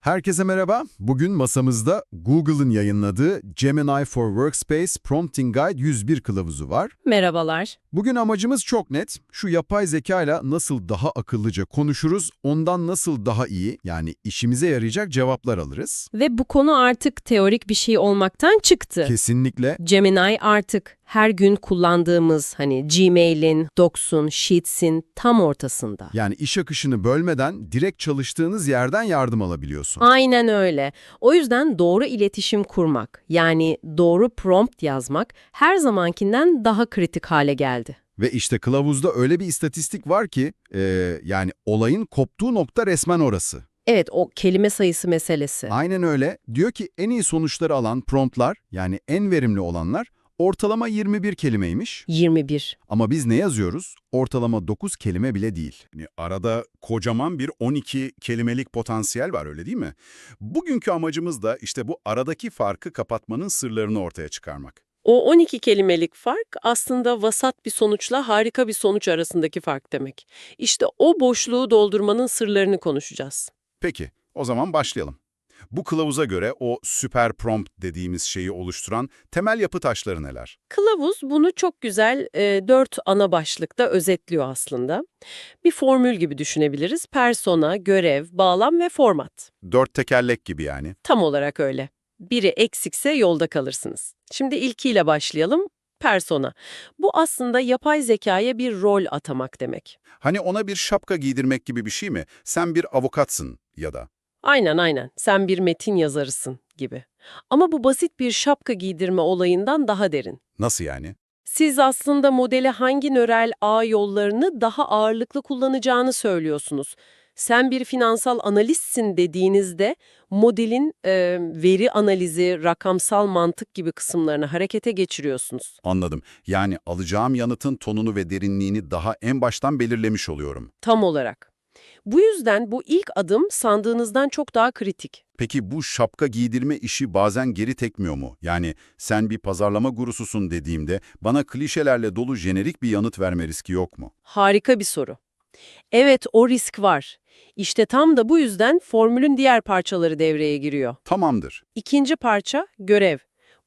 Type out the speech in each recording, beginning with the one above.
Herkese merhaba. Bugün masamızda Google'ın yayınladığı Gemini for Workspace Prompting Guide 101 kılavuzu var. Merhabalar. Bugün amacımız çok net. Şu yapay zekayla nasıl daha akıllıca konuşuruz, ondan nasıl daha iyi yani işimize yarayacak cevaplar alırız. Ve bu konu artık teorik bir şey olmaktan çıktı. Kesinlikle Gemini artık her gün kullandığımız hani Gmail'in, Docs'un, Sheets'in tam ortasında. yani iş akışını bölmeden direkt çalıştığınız yerden yardım alabiliyorsun. Aynen öyle. O yüzden doğru iletişim kurmak, yani doğru prompt yazmak her zamankinden daha kritik hale geldi. Ve işte kılavuzda öyle bir istatistik var ki e, yani olayın koptuğu nokta resmen orası. Evet, o kelime sayısı meselesi. Aynen öyle. Diyor ki en iyi sonuçları alan promptlar yani en verimli olanlar ortalama 21 kelimeymiş. 21. Ama biz ne yazıyoruz? Ortalama 9 kelime bile değil. Yani arada kocaman bir 12 kelimelik potansiyel var öyle değil mi? Bugünkü amacımız da işte bu aradaki farkı kapatmanın sırlarını ortaya çıkarmak. O 12 kelimelik fark aslında vasat bir sonuçla harika bir sonuç arasındaki fark demek. İşte o boşluğu doldurmanın sırlarını konuşacağız. Peki, o zaman başlayalım. Bu kılavuza göre o süper prompt dediğimiz şeyi oluşturan temel yapı taşları neler? Kılavuz bunu çok güzel e, dört ana başlıkta özetliyor aslında. Bir formül gibi düşünebiliriz. Persona, görev, bağlam ve format. Dört tekerlek gibi yani. Tam olarak öyle. Biri eksikse yolda kalırsınız. Şimdi ilkiyle başlayalım. Persona. Bu aslında yapay zekaya bir rol atamak demek. Hani ona bir şapka giydirmek gibi bir şey mi? Sen bir avukatsın ya da. Aynen aynen. Sen bir metin yazarısın gibi. Ama bu basit bir şapka giydirme olayından daha derin. Nasıl yani? Siz aslında modele hangi nörel ağ yollarını daha ağırlıklı kullanacağını söylüyorsunuz. Sen bir finansal analistsin dediğinizde modelin e, veri analizi, rakamsal mantık gibi kısımlarını harekete geçiriyorsunuz. Anladım. Yani alacağım yanıtın tonunu ve derinliğini daha en baştan belirlemiş oluyorum. Tam olarak. Bu yüzden bu ilk adım sandığınızdan çok daha kritik. Peki bu şapka giydirme işi bazen geri tekmiyor mu? Yani sen bir pazarlama gurususun dediğimde bana klişelerle dolu jenerik bir yanıt verme riski yok mu? Harika bir soru. Evet, o risk var. İşte tam da bu yüzden formülün diğer parçaları devreye giriyor. Tamamdır. İkinci parça, görev.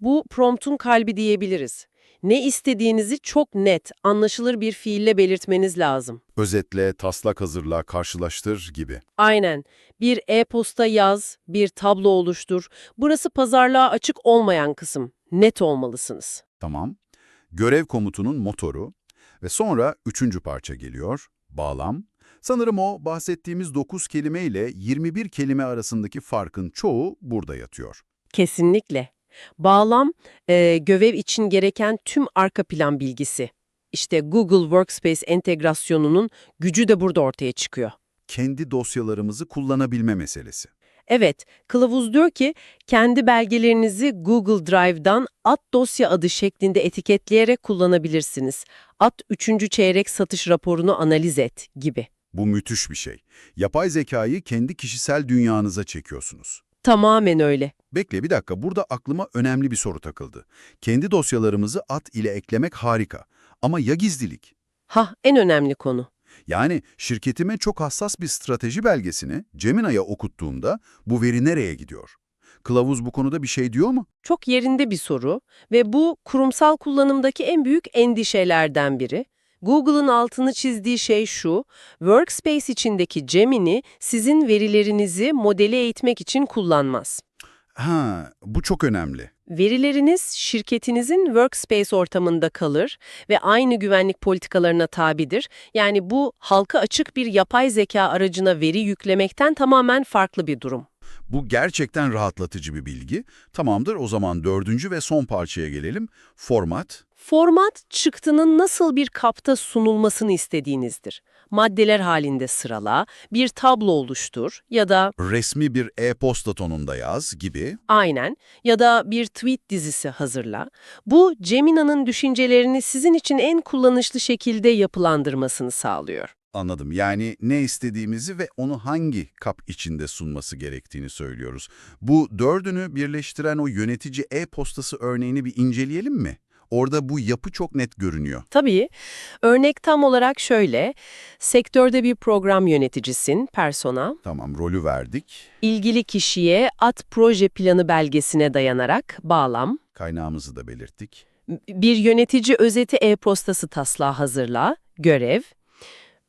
Bu promptun kalbi diyebiliriz. Ne istediğinizi çok net, anlaşılır bir fiille belirtmeniz lazım. Özetle, taslak hazırla, karşılaştır gibi. Aynen. Bir e-posta yaz, bir tablo oluştur. Burası pazarlığa açık olmayan kısım. Net olmalısınız. Tamam. Görev komutunun motoru ve sonra üçüncü parça geliyor, bağlam. Sanırım o bahsettiğimiz 9 kelime ile 21 kelime arasındaki farkın çoğu burada yatıyor. Kesinlikle. Bağlam, e, görev için gereken tüm arka plan bilgisi. İşte Google Workspace entegrasyonunun gücü de burada ortaya çıkıyor. Kendi dosyalarımızı kullanabilme meselesi. Evet, kılavuz diyor ki kendi belgelerinizi Google Drive'dan at dosya adı şeklinde etiketleyerek kullanabilirsiniz. At 3. çeyrek satış raporunu analiz et gibi. Bu müthiş bir şey. Yapay zekayı kendi kişisel dünyanıza çekiyorsunuz. Tamamen öyle. Bekle bir dakika, burada aklıma önemli bir soru takıldı. Kendi dosyalarımızı at ile eklemek harika. Ama ya gizlilik? Ha, en önemli konu. Yani şirketime çok hassas bir strateji belgesini Gemini'ye okuttuğumda bu veri nereye gidiyor? Kılavuz bu konuda bir şey diyor mu? Çok yerinde bir soru ve bu kurumsal kullanımdaki en büyük endişelerden biri. Google'ın altını çizdiği şey şu, Workspace içindeki Gemini sizin verilerinizi modeli eğitmek için kullanmaz. Ha, bu çok önemli. Verileriniz şirketinizin Workspace ortamında kalır ve aynı güvenlik politikalarına tabidir. Yani bu halka açık bir yapay zeka aracına veri yüklemekten tamamen farklı bir durum. Bu gerçekten rahatlatıcı bir bilgi. Tamamdır, o zaman dördüncü ve son parçaya gelelim. Format. Format, çıktının nasıl bir kapta sunulmasını istediğinizdir. Maddeler halinde sırala, bir tablo oluştur ya da Resmi bir e-posta tonunda yaz gibi. aynen ya da bir tweet dizisi hazırla. Bu, Gemini'nin düşüncelerini sizin için en kullanışlı şekilde yapılandırmasını sağlıyor. Anladım. Yani ne istediğimizi ve onu hangi kap içinde sunması gerektiğini söylüyoruz. Bu dördünü birleştiren o yönetici e-postası örneğini bir inceleyelim mi? Orada bu yapı çok net görünüyor. Tabii. Örnek tam olarak şöyle. Sektörde bir program yöneticisin, persona. Tamam, rolü verdik. İlgili kişiye at proje planı belgesine dayanarak bağlam. Kaynağımızı da belirttik. Bir yönetici özeti e-postası taslağı hazırla, görev.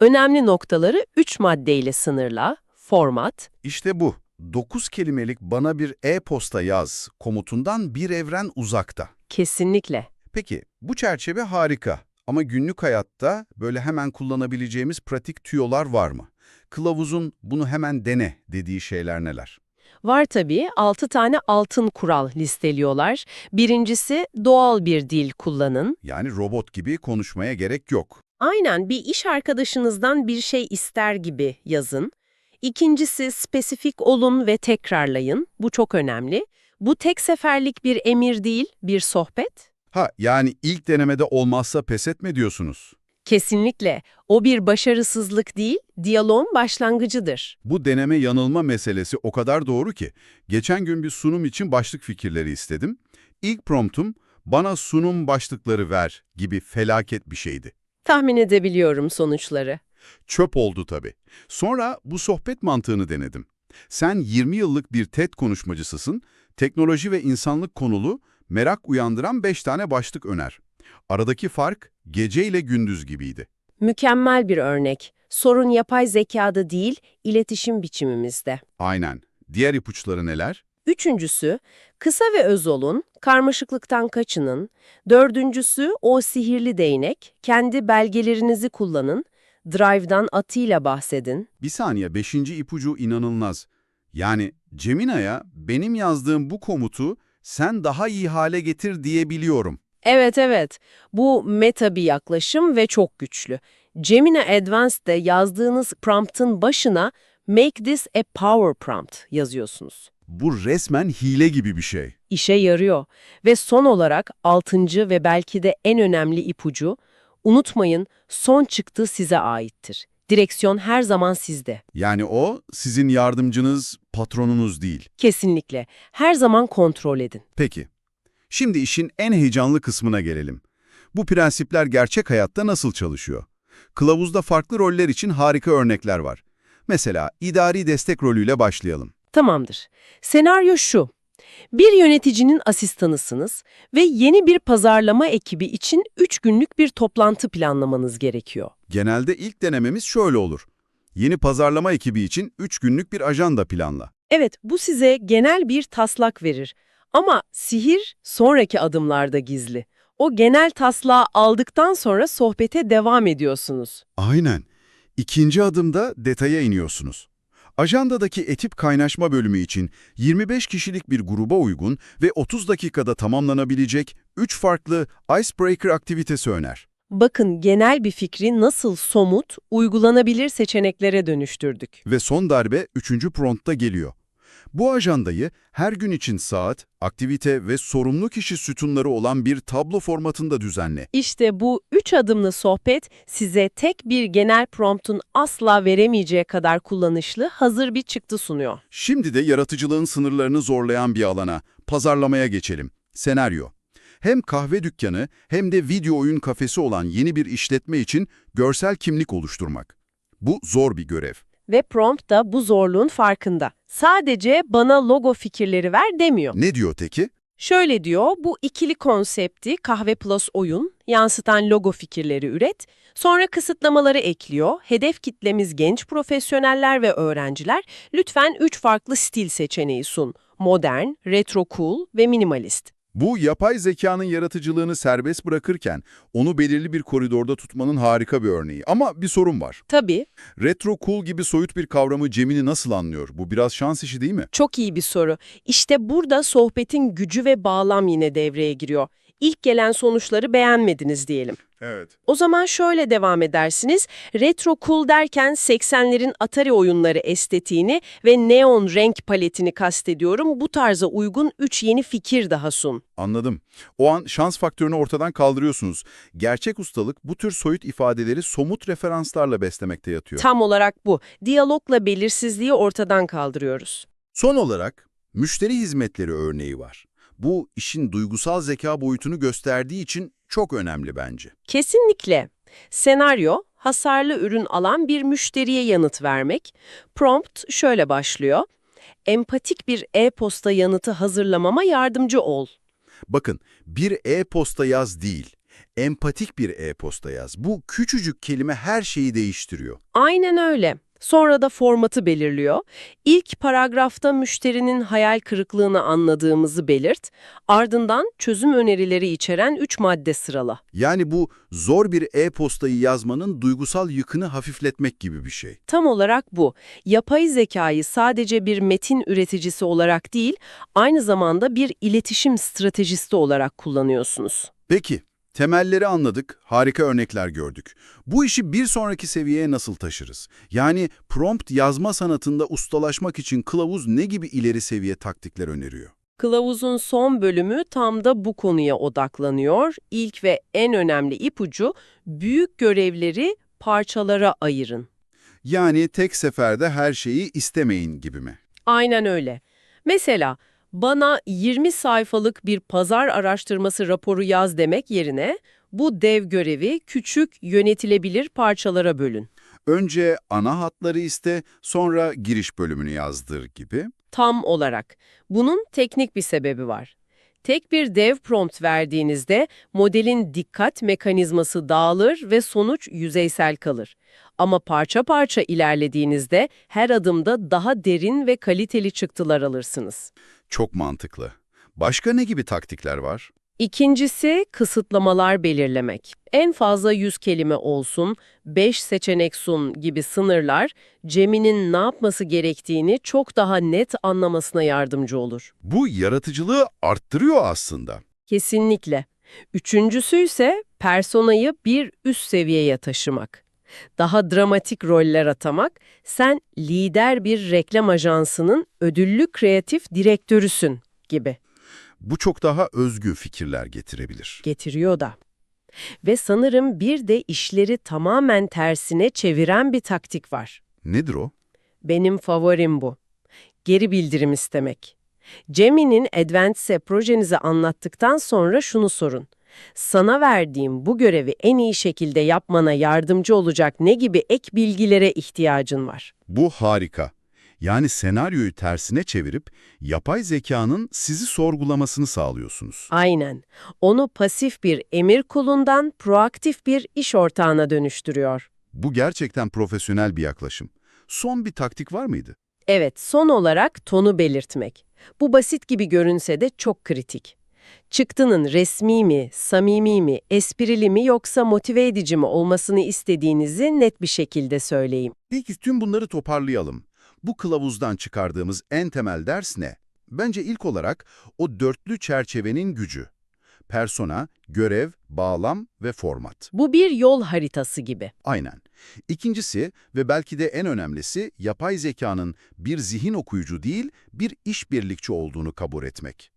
Önemli noktaları 3 maddeyle sınırla, format. İşte bu. 9 kelimelik bana bir e-posta yaz komutundan bir evren uzakta. Kesinlikle. Peki, bu çerçeve harika. Ama günlük hayatta böyle hemen kullanabileceğimiz pratik tüyolar var mı? Kılavuzun bunu hemen dene dediği şeyler neler? Var tabii 6 tane altın kural listeliyorlar. Birincisi doğal bir dil kullanın. Yani robot gibi konuşmaya gerek yok. Aynen bir iş arkadaşınızdan bir şey ister gibi yazın. İkincisi spesifik olun ve tekrarlayın. Bu çok önemli. Bu tek seferlik bir emir değil, bir sohbet. Ha, yani ilk denemede olmazsa pes etme diyorsunuz. Kesinlikle. O bir başarısızlık değil, diyaloğun başlangıcıdır. Bu deneme yanılma meselesi o kadar doğru ki, geçen gün bir sunum için başlık fikirleri istedim. İlk promptum, bana sunum başlıkları ver gibi felaket bir şeydi. Tahmin edebiliyorum sonuçları. Çöp oldu tabii. Sonra bu sohbet mantığını denedim. Sen 20 yıllık bir TED konuşmacısısın, teknoloji ve insanlık konulu, merak uyandıran 5 tane başlık öner. Aradaki fark gece ile gündüz gibiydi. Mükemmel bir örnek. Sorun yapay zekada değil, iletişim biçimimizde. Aynen. Diğer ipuçları neler? Üçüncüsü, kısa ve öz olun, karmaşıklıktan kaçının. Dördüncüsü, o sihirli değnek, kendi belgelerinizi kullanın. Drive'dan atıyla bahsedin. Bir saniye, beşinci ipucu inanılmaz. Yani Cemina'ya benim yazdığım bu komutu sen daha iyi hale getir diyebiliyorum. Evet evet, bu meta bir yaklaşım ve çok güçlü. Gemini Advanced'de yazdığınız prompt'ın başına Make this a power prompt yazıyorsunuz. Bu resmen hile gibi bir şey. İşe yarıyor. Ve son olarak altıncı ve belki de en önemli ipucu, unutmayın son çıktı size aittir. Direksiyon her zaman sizde. Yani o sizin yardımcınız, patronunuz değil. Kesinlikle. Her zaman kontrol edin. Peki, şimdi işin en heyecanlı kısmına gelelim. Bu prensipler gerçek hayatta nasıl çalışıyor? Kılavuzda farklı roller için harika örnekler var. Mesela idari destek rolüyle başlayalım. Tamamdır. Senaryo şu. Bir yöneticinin asistanısınız ve yeni bir pazarlama ekibi için 3 günlük bir toplantı planlamanız gerekiyor. Genelde ilk denememiz şöyle olur. Yeni pazarlama ekibi için 3 günlük bir ajanda planla. Evet, bu size genel bir taslak verir. Ama sihir sonraki adımlarda gizli. O genel taslağı aldıktan sonra sohbete devam ediyorsunuz. Aynen. İkinci adımda detaya iniyorsunuz. Ajandadaki ekip kaynaşma bölümü için 25 kişilik bir gruba uygun ve 30 dakikada tamamlanabilecek 3 farklı icebreaker aktivitesi öner. Bakın genel bir fikri nasıl somut, uygulanabilir seçeneklere dönüştürdük. Ve son darbe 3. promptta geliyor. Bu ajandayı her gün için saat, aktivite ve sorumlu kişi sütunları olan bir tablo formatında düzenle. İşte bu üç adımlı sohbet size tek bir genel promptun asla veremeyeceği kadar kullanışlı hazır bir çıktı sunuyor. Şimdi de yaratıcılığın sınırlarını zorlayan bir alana, pazarlamaya geçelim. Senaryo. Hem kahve dükkanı hem de video oyun kafesi olan yeni bir işletme için görsel kimlik oluşturmak. Bu zor bir görev. Ve prompt da bu zorluğun farkında. Sadece bana logo fikirleri ver demiyor. Ne diyor teki? Şöyle diyor, bu ikili konsepti kahve plus oyun, yansıtan logo fikirleri üret, sonra kısıtlamaları ekliyor, hedef kitlemiz genç profesyoneller ve öğrenciler, lütfen üç farklı stil seçeneği sun. Modern, retro cool ve minimalist. Bu yapay zekanın yaratıcılığını serbest bırakırken onu belirli bir koridorda tutmanın harika bir örneği. Ama bir sorun var. Tabii, Retro cool gibi soyut bir kavramı Gemini nasıl anlıyor? Bu biraz şans işi değil mi? çok iyi bir soru. İşte burada sohbetin gücü ve bağlam yine devreye giriyor. İlk gelen sonuçları beğenmediniz diyelim. Evet. O zaman şöyle devam edersiniz. Retro cool derken 80'lerin Atari oyunları estetiğini ve neon renk paletini kastediyorum. Bu tarza uygun 3 yeni fikir daha sun. Anladım. O an şans faktörünü ortadan kaldırıyorsunuz. Gerçek ustalık bu tür soyut ifadeleri somut referanslarla beslemekte yatıyor. Tam olarak bu. Diyalogla belirsizliği ortadan kaldırıyoruz. Son olarak müşteri hizmetleri örneği var. Bu işin duygusal zeka boyutunu gösterdiği için çok önemli bence. Kesinlikle. Senaryo, hasarlı ürün alan bir müşteriye yanıt vermek. Prompt şöyle başlıyor. Empatik bir e-posta yanıtı hazırlamama yardımcı ol. Bakın, bir e-posta yaz değil, empatik bir e-posta yaz. Bu küçücük kelime her şeyi değiştiriyor. Aynen öyle. Sonra da formatı belirliyor. İlk paragrafta müşterinin hayal kırıklığını anladığımızı belirt, ardından çözüm önerileri içeren 3 madde sırala. Yani bu zor bir e-postayı yazmanın duygusal yükünü hafifletmek gibi bir şey. Tam olarak bu. Yapay zekayı sadece bir metin üreticisi olarak değil, aynı zamanda bir iletişim stratejisti olarak kullanıyorsunuz. Peki, temelleri anladık, harika örnekler gördük. Bu işi bir sonraki seviyeye nasıl taşırız? Yani prompt yazma sanatında ustalaşmak için kılavuz ne gibi ileri seviye taktikler öneriyor? Kılavuzun son bölümü tam da bu konuya odaklanıyor. İlk ve en önemli ipucu, büyük görevleri parçalara ayırın. Yani tek seferde her şeyi istemeyin gibi mi? Aynen öyle. Mesela bana 20 sayfalık bir pazar araştırması raporu yaz demek yerine bu dev görevi küçük yönetilebilir parçalara bölün. Önce ana hatları iste, sonra giriş bölümünü yazdır gibi. Tam olarak. Bunun teknik bir sebebi var. Tek bir dev prompt verdiğinizde modelin dikkat mekanizması dağılır ve sonuç yüzeysel kalır. Ama parça parça ilerlediğinizde her adımda daha derin ve kaliteli çıktılar alırsınız. Çok mantıklı. Başka ne gibi taktikler var? İkincisi kısıtlamalar belirlemek. En fazla 100 kelime olsun, 5 seçenek sun gibi sınırlar Cem'inin ne yapması gerektiğini çok daha net anlamasına yardımcı olur. Bu yaratıcılığı arttırıyor aslında. Kesinlikle. Üçüncüsü ise personayı bir üst seviyeye taşımak. Daha dramatik roller atamak, sen lider bir reklam ajansının ödüllü kreatif direktörüsün gibi Bu çok daha özgü fikirler getirebilir. getiriyor da. Ve sanırım bir de işleri tamamen tersine çeviren bir taktik var. Nedir o? Benim favorim bu. Geri bildirim istemek. Cemi'nin Advance projenizi anlattıktan sonra şunu sorun. Sana verdiğim bu görevi en iyi şekilde yapmana yardımcı olacak ne gibi ek bilgilere ihtiyacın var? Bu harika. Yani senaryoyu tersine çevirip yapay zekanın sizi sorgulamasını sağlıyorsunuz. Aynen. Onu pasif bir emir kulundan proaktif bir iş ortağına dönüştürüyor. Bu gerçekten profesyonel bir yaklaşım. Son bir taktik var mıydı? Evet, son olarak tonu belirtmek. Bu basit gibi görünse de çok kritik. Çıktının resmi mi, samimi mi, esprili mi yoksa motive edici mi olmasını istediğinizi net bir şekilde söyleyin. Peki tüm bunları toparlayalım. Bu kılavuzdan çıkardığımız en temel ders ne? Bence ilk olarak o dörtlü çerçevenin gücü. Persona, görev, bağlam ve format. Bu bir yol haritası gibi. Aynen. İkincisi ve belki de en önemlisi yapay zekanın bir zihin okuyucu değil, bir işbirlikçi olduğunu kabul etmek.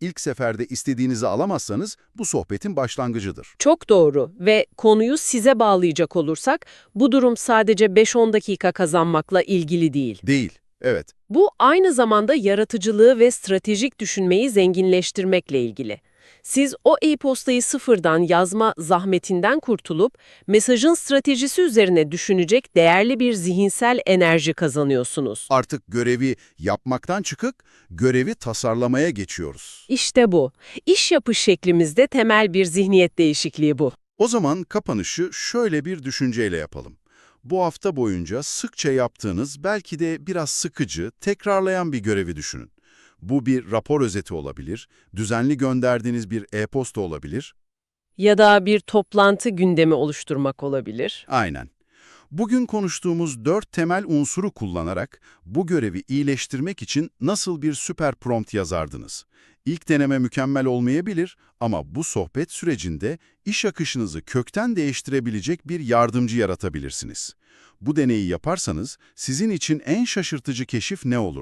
İlk seferde istediğinizi alamazsanız bu sohbetin başlangıcıdır. Çok doğru ve konuyu size bağlayacak olursak bu durum sadece 5-10 dakika kazanmakla ilgili değil. Değil. Evet. Bu aynı zamanda yaratıcılığı ve stratejik düşünmeyi zenginleştirmekle ilgili. Siz o e-postayı sıfırdan yazma zahmetinden kurtulup mesajın stratejisi üzerine düşünecek değerli bir zihinsel enerji kazanıyorsunuz. Artık görevi yapmaktan çıkıp görevi tasarlamaya geçiyoruz. İşte bu. İş yapış şeklimizde temel bir zihniyet değişikliği bu. O zaman kapanışı şöyle bir düşünceyle yapalım. Bu hafta boyunca sıkça yaptığınız, belki de biraz sıkıcı, tekrarlayan bir görevi düşünün. Bu bir rapor özeti olabilir, düzenli gönderdiğiniz bir e-posta olabilir. Ya da bir toplantı gündemi oluşturmak olabilir. Aynen. Bugün konuştuğumuz dört temel unsuru kullanarak bu görevi iyileştirmek için nasıl bir süper prompt yazardınız? İlk deneme mükemmel olmayabilir ama bu sohbet sürecinde iş akışınızı kökten değiştirebilecek bir yardımcı yaratabilirsiniz. Bu deneyi yaparsanız sizin için en şaşırtıcı keşif ne olur?